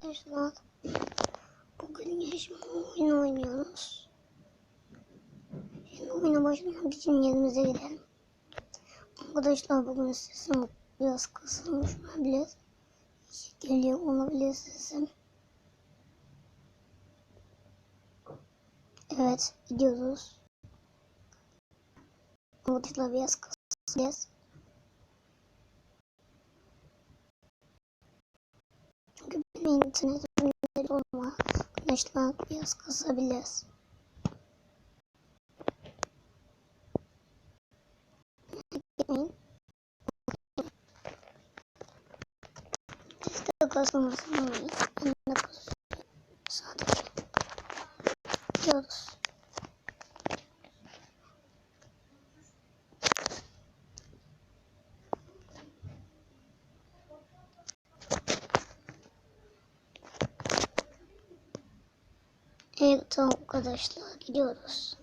Arkadaşlar bugün yaşam oyun oynuyoruz. Şimdi oyuna başlamak için yerimize gidelim. Arkadaşlar bugün sesim biraz kısılmış olabilir. Geliyor olabilir sesim. Evet gidiyoruz. Arkadaşlar biraz kısılacağız. Benim internet ürünleri olma. Arkadaşlar biraz kısabiliriz. Gitmeyin. Siz de kasılmasın ben de kasıyorum. Sadece. Gidiyoruz. Evet arkadaşlar gidiyoruz.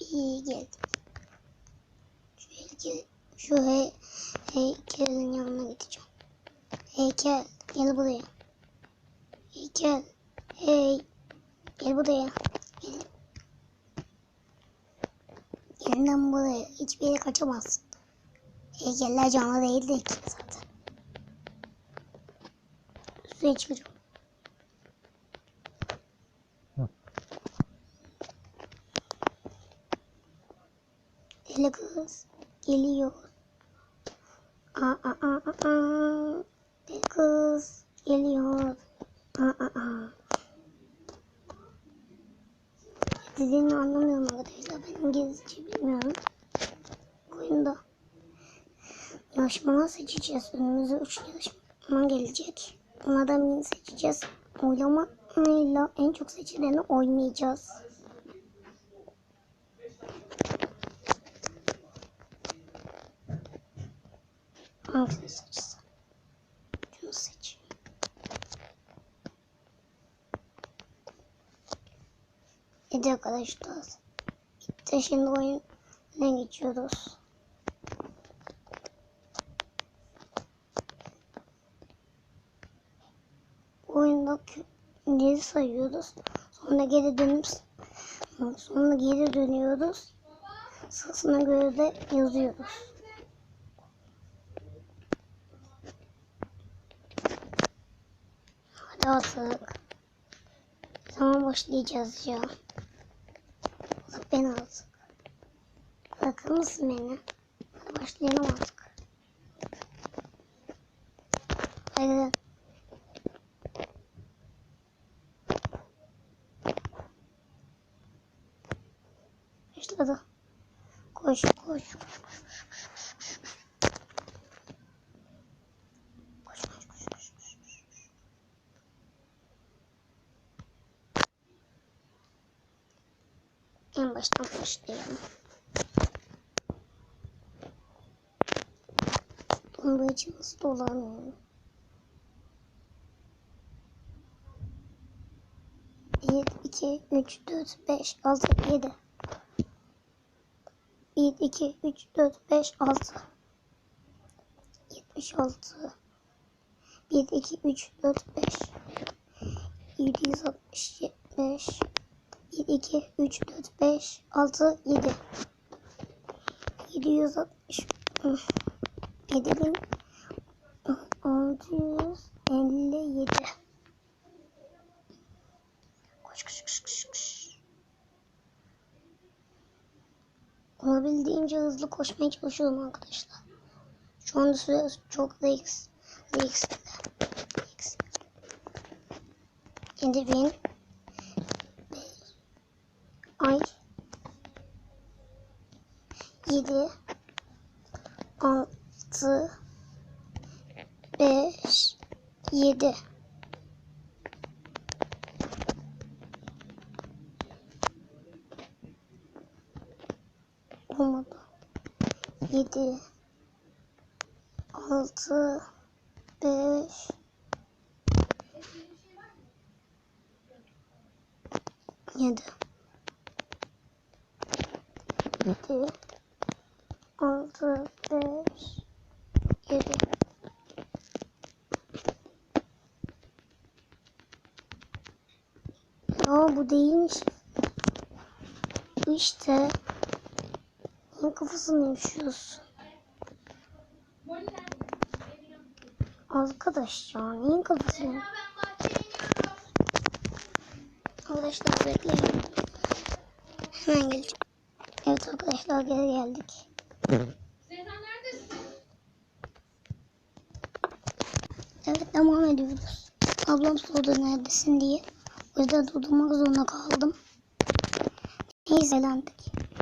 İyi geldik. Şu heykel, şu hey, heykelin yanına gideceğim. Heykel gel buraya. Heykel hey gel buraya. Gel. Gel buraya. Hiçbir yere kaçamazsın. Heykeller canlı değildir ki zaten. Suya çıkacağım. Deli kız geliyor. Aa, aa, aa, aa. Deli kız geliyor. Aa, aa, aa. Dediğini anlamıyorum arkadaşlar. Ben İngilizce bilmiyorum. Oyunda yarışmalar seçeceğiz. Önümüze üç yarışma gelecek. Bunlardan birini seçeceğiz. Oylama ile en çok seçileni oynayacağız. Hangisini seçsem? Şunu seç. Evet arkadaşlar. Bitti şimdi oyun ne geçiyoruz? Geri sayıyoruz. Sonra geri dönüp sonra geri dönüyoruz. Sırasına göre de yazıyoruz. Hadi artık. Zaman başlayacağız ya? Bırak beni artık. Bırakır mısın beni? Başlayalım artık. Hadi. Başladı. Koş koş koş koş koş koş koş koş. Koş koş koş koş koş koş. En baştan başlayalım. Nasıl dolanıyorum? Bir, iki, üç, dört, beş, altı, yedi. 1, 2, 3, 4, 5, 6. 76. 1, 2, 3, 4, 5. 765. 1, 2, 3, 4, 5, 6, 7. 760. 7000. 657. Koş koş koş koş koş. Olabildiğince hızlı koşmaya çalışıyorum arkadaşlar. Şu anda süre çok Rex. Rex'te. Rex. 7000 Ay 7 6 5 7 olmadan 7 6 5 7 7 6 5 7 Aa bu değilmiş. İşte. Neyin kafasını yaşıyorsun? Arkadaş ya neyin kafasını? Arkadaşlar bekleyin. Hemen geleceğim. Evet arkadaşlar geri geldik. Evet devam ediyoruz. Ablam sordu neredesin diye. O yüzden durdurmak zorunda kaldım. Neyse eğlendik.